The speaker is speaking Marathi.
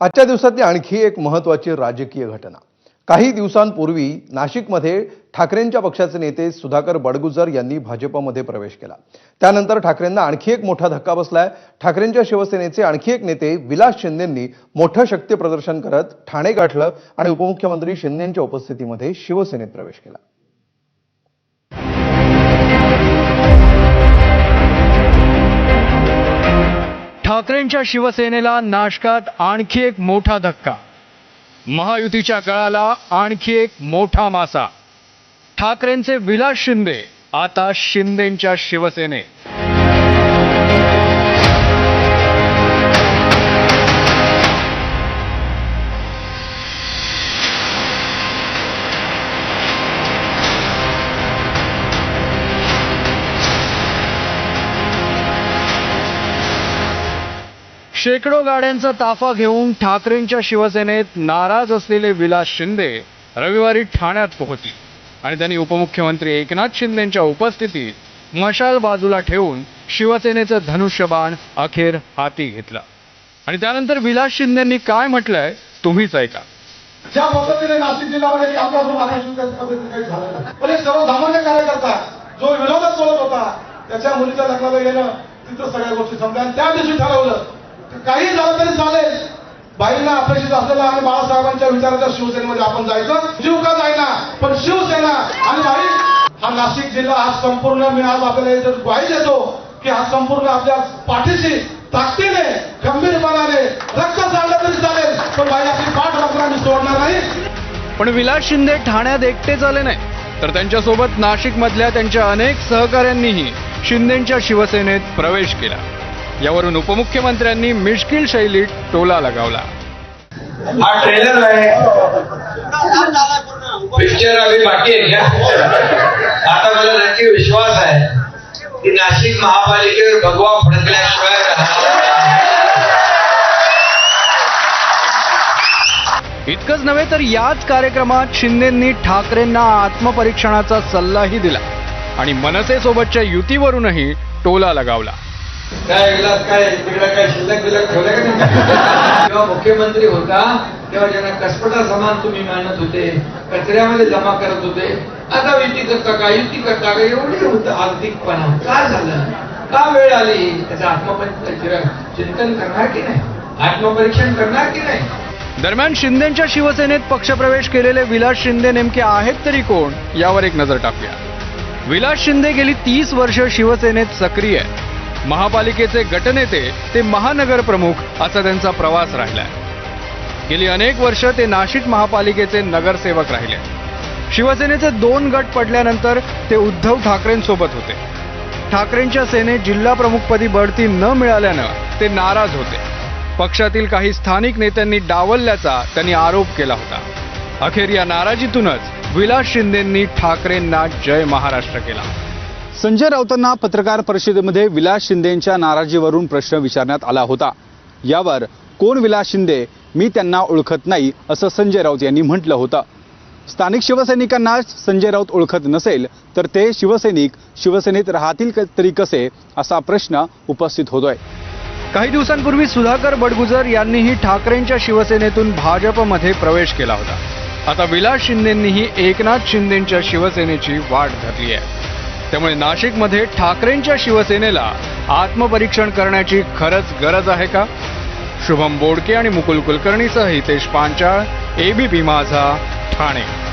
आजच्या दिवसातली आणखी एक महत्त्वाची राजकीय घटना. काही दिवसांपूर्वी नाशिकमध्ये ठाकरेंच्या पक्षाचे नेते सुधाकर बडगुजर यांनी भाजपमध्ये प्रवेश केला. त्यानंतर ठाकरेंना आणखी एक मोठा धक्का बसलाय. ठाकरेंच्या शिवसेनेचे आणखी एक नेते विलास शिंदेंनी मोठं शक्ती प्रदर्शन करत ठाणे गाठलं आणि उपमुख्यमंत्री शिंदेंच्या उपस्थितीमध्ये शिवसेनेत प्रवेश केला. ठाकरेंच्या शिवसेनेला नाशकात आणखी एक मोठा धक्का. महायुतीच्या काळाला आणखी एक मोठा मासा. ठाकरेंचे विलास शिंदे आता शिंदेंच्या शिवसेनेत. शेकडो गाड्यांचा ताफा घेऊन ठाकरेंच्या शिवसेनेत नाराज असलेले विलास शिंदे रविवारी ठाण्यात पोहोचले. आणि त्यांनी उपमुख्यमंत्री एकनाथ शिंदेंच्या उपस्थितीत मशाल बाजूला ठेवून शिवसेनेचं धनुष्यबाण अखेर हाती घेतला. आणि त्यानंतर विलास शिंदेंनी काय म्हटलंय तुम्हीच ऐका. ज्या पद्धतीने नाशिक जिल्ह्यामध्ये काही सर्वसामान्य कार्यकर्ता जो विरोधात बोलत होता त्याच्या मुलीच्या लग्नाला गेलं तिथं सगळ्या गोष्टी समजा आणि त्या दिवशी ठरवलं काही झालं तरी चालेल. बाईंना अपेक्षित असलेला आणि बाळासाहेबांच्या विचाराच्या शिवसेनेमध्ये आपण जायचं. जीव का जायना पण शिवसेना आणि बाई हा नाशिक जिल्हा हा संपूर्ण मी आज आपल्याला ग्वाही देतो की हा संपूर्ण आपल्या पाठीशी ताकदीने गंभीरपणाने रक्त चाललं तरी चालेल. पण बाई आपली पाठ राखून मी सोडणार नाही. पण विलास शिंदे ठाण्यात एकटेच आले नाही. तर त्यांच्यासोबत नाशिकमधल्या त्यांच्या अनेक सहकाऱ्यांनीही शिंदेंच्या शिवसेनेत प्रवेश केला. यावरून उपमुख्यमंत्र्यांनी मिश्किल शैलीत टोला लगावला. हा ट्रेलर आहे. पिक्चर अभी बाकी आहे क्या? आता मला नक्की विश्वास आहे की नाशिक महापालिकेवर भगवा फडकल्याशिवाय इतकंच नव्हे तर याच कार्यक्रमात शिंदेंनी ठाकरेंना आत्मपरीक्षणाचा सल्लाही दिला आणि मनसेसोबतच्या युतीवरूनही टोला लगावला. काय विलास काय तिकडे काय शिल्लक बिल्लक ठेवलं का नाही? जेव्हा मुख्यमंत्री होता तेव्हा ज्यांना कसपटा समान तुम्ही मानत होते कचऱ्यामध्ये जमा करत होते आता युती करता का? युती करता का? एवढे होतं आर्थिकपणा. काय झालं? का वेळ आली? त्याचं आत्मपरीक्षण चिंतन करणार की नाही? आत्मपरीक्षण करणार की नाही? दरम्यान शिंदेंच्या शिवसेनेत पक्षप्रवेश केलेले विलास शिंदे नेमके आहेत तरी कोण? यावर एक नजर टाकूया. विलास शिंदे गेली तीस वर्ष शिवसेनेत सक्रिय आहेत. महापालिकेचे गटनेते ते महानगर प्रमुख असा त्यांचा प्रवास राहिलाय. गेली अनेक वर्ष ते नाशिक महापालिकेचे नगरसेवक राहिले. शिवसेनेचे दोन गट पडल्यानंतर ते उद्धव ठाकरेंसोबत होते. ठाकरेंच्या सेनेत जिल्हा प्रमुखपदी बढती न मिळाल्यानं ते नाराज होते. पक्षातील काही स्थानिक नेत्यांनी डावलल्याचा त्यांनी आरोप केला होता. अखेर या नाराजीतूनच विलास शिंदेंनी ठाकरेंना जय महाराष्ट्र केला. संजय राऊतांना पत्रकार परिषदेमध्ये विलास शिंदेंच्या नाराजीवरून प्रश्न विचारण्यात आला होता. यावर कोण विलास शिंदे मी त्यांना ओळखत नाही असं संजय राऊत यांनी म्हटलं होतं. स्थानिक शिवसैनिकांना संजय राऊत ओळखत नसेल तर ते शिवसैनिक शिवसेनेत राहतील क- तरी कसे असा प्रश्न उपस्थित होतोय. काही दिवसांपूर्वी सुधाकर बडगुजर यांनीही ठाकरेंच्या शिवसेनेतून भाजपमध्ये प्रवेश केला होता. आता विलास शिंदेंनीही एकनाथ शिंदेंच्या शिवसेनेची वाट धरली आहे. त्यामुळे नाशिकमध्ये ठाकरेंच्या शिवसेनेला आत्मपरीक्षण करण्याची खरंच गरज आहे का? शुभम बोडके आणि मुकुल कुलकर्णीसह हितेश पांचाळ एबीपी माझा ठाणे.